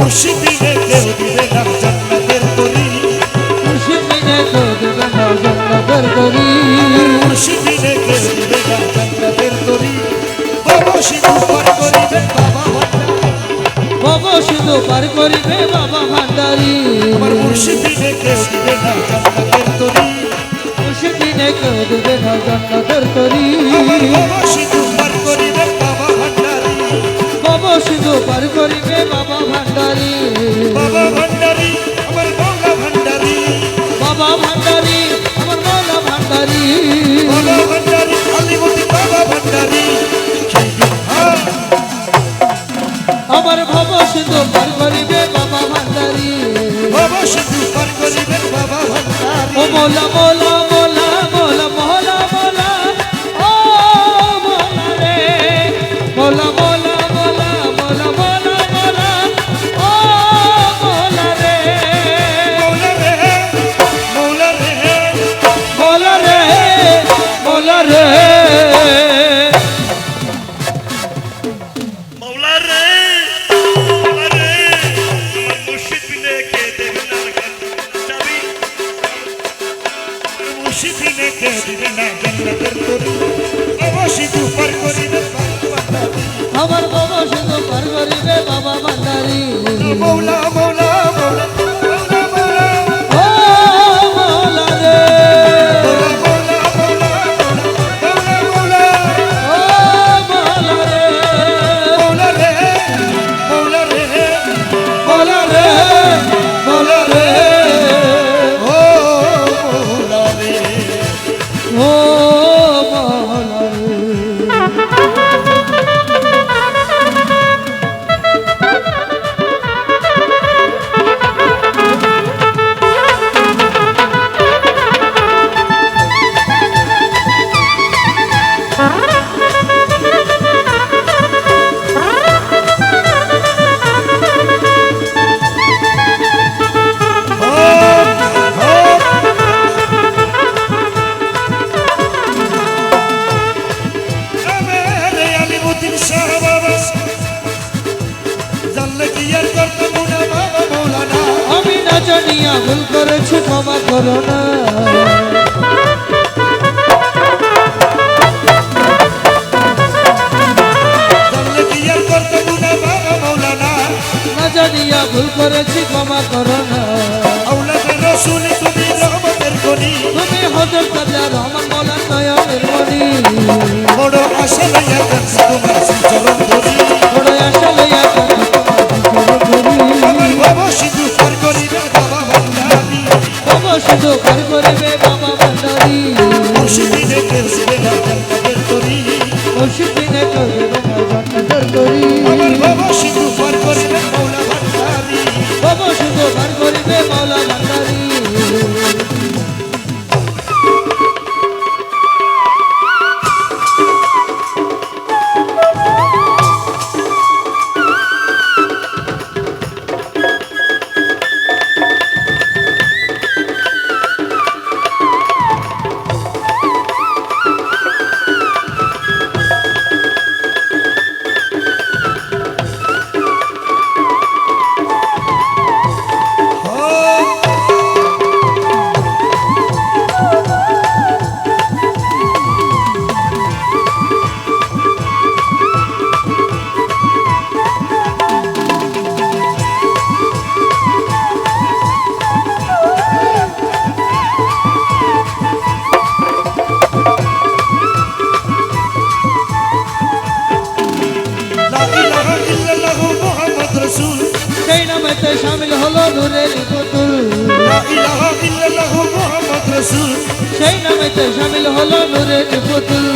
মুর্শিদিনে কেউ দিবে না জান্নাতের তরি। মুর্শিদিনে তো দেবে না জন্নতের তরি। মুর্শিদিনে কেউ দিবে না জান্নাতের তরি। বাবা সিধু পার করিবে বাবা বাবা শুধু পার করিবে বাবা ভান্ডারি। আমার মুর্শিদিনে কেউ দিবে না জান্নাতের তরি। মুর্শিদিনে কেউ দেবে না জন্নতের তরি। মোলা মোলা বাবা শুধু পার জানিয়া ভুল করেছে ক্ষমা করো না। না জানিয়া ভুল করেছি ক্ষমা করো মুর্শিদিনে কেউ নামেতে শামিল হলো নূরের পুতুল। সেই নামেতে শামিল হলো নূরের পুতুল।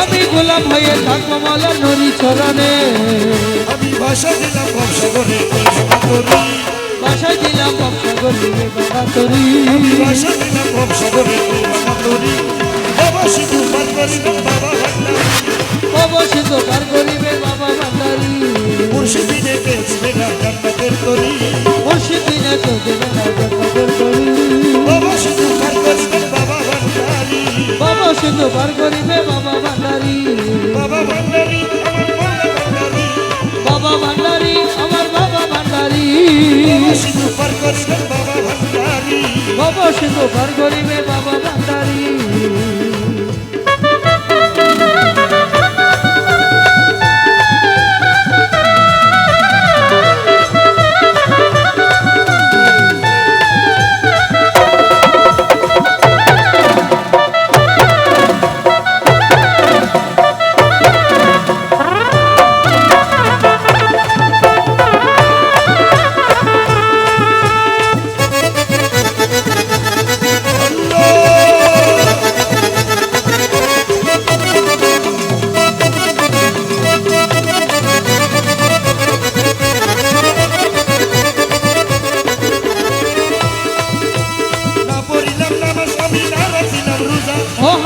আমি গোলাম হয়ে থাকব মালা নুরি চরণে। আমি ভাষা দিলাম করি বাসায় দিলাম করিবে বাবা তরি ভাষা দিলাম ভবসাগরে কল্পনা করি বাবা পার করিবেন বাবা ভান্ডারি। তো পার করিবে বাবা ভান্ডারি। বাবা শুধু পার করিবে বাবা ভান্ডারি। বাবা শুধু পার বাবা বাবা ভান্ডারি বাবা ভান্ডারি। আমার বাবা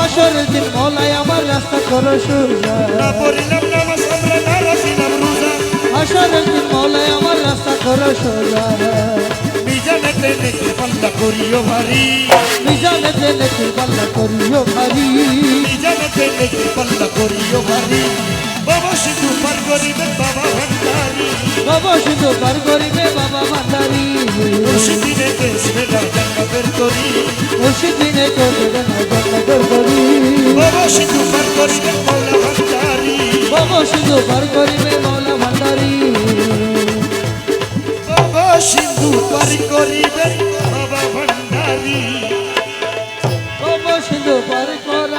হাসরের দিন মলাই আমার রাস্তা করো সোজা না পড়িলাম নামাজ আমরা না রাখিলাম রোজা। হাসরের দিন মলাই আমার রাস্তা করো সোজা মিজানেতে নেকি পাল্লা করিও ভারী। মিজানে জেনে তুই পাল্লা করিও ভারী। মিজানেতে নেকি পাল্লা করিও ভারী। বাবা সিধু পার বাবা ভান্ডারি। বাবা সিন্ধু পার করিবে বাবা ভান্ডারি। মুর্শিদিনে কেসবে না সিধু পার করিবেন মৌলা ভান্ডারি। বাবা সিন্ধু পার করিবে মৌলা ভান্ডারি। বাবা সিধু পার করিবেন বাবা ভান্ডারি। বাবা সিন্ধু পার কর